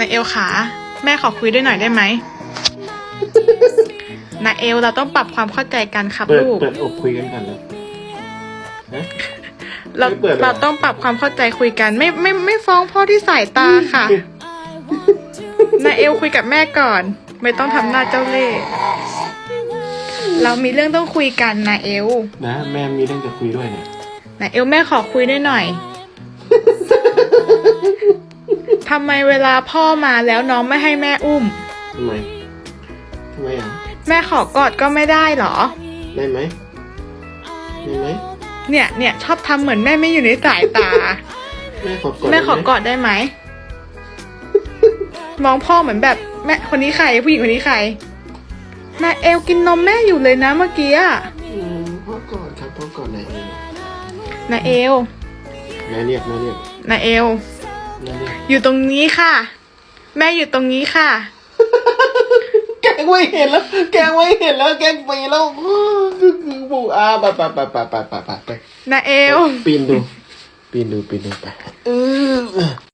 นาเอลขา แม่ขอคุยด้วยหน่อยได้ไหมนาเอลเราต้องปรับความเข้าใจกันครับเปิดลูก เปิดอกคุยกันก่อนเลยฮะเราไม่เปิดเลยเหรอ เราต้องปรับความเข้าใจคุยกันไม่ไม่ไม่ฟ้องพ่อที่สายตาค่ะนาเอลคุยกับแม่ก่อน ไม่ต้องทำหน้าเจ้าเล่ห์เรามีเรื่องต้องคุยกันนาเอลนะแม่มีเรื่องจะคุยด้วยเนี่ยนาเอลแม่ขอคุยด้วยหน่อย ทำไมเวลาพ่อมาแล้วน้องไม่ให้แม่อุ้ม ทำไมทำไมอะแม่ขอกอดก็ไม่ได้เหรอ ได้ไหมได้ไหมเนี่ยเนี่ยชอบทำเหมือนแม่ไม่อยู่ในสายตา แม่ขอกอดแม่ขอได้ไหกอดได้ไหม มองพ่อเหมือนแบบแม่คนนี้ใครผู้หญิงคนนี้ใครนาเอลกินนมแม่อยู่เลยนะเมื่อกี้อะอืมพ่อกอดครับพ่อกอดไหนเองนาเอล แม่เรียกแม่เรียก นาเอลแม่เรียก อยู่ตรงนี้ค่ะ แม่อยู่ตรงนี้ค่ะ แกไว้เห็นแล้ว แกไว้เห็นแล้ว แกงไปแล้วคือบูอาปะปะปะปะปะปะปะไปนาเอลปีนดู ปีนดูปีนดูไปอือ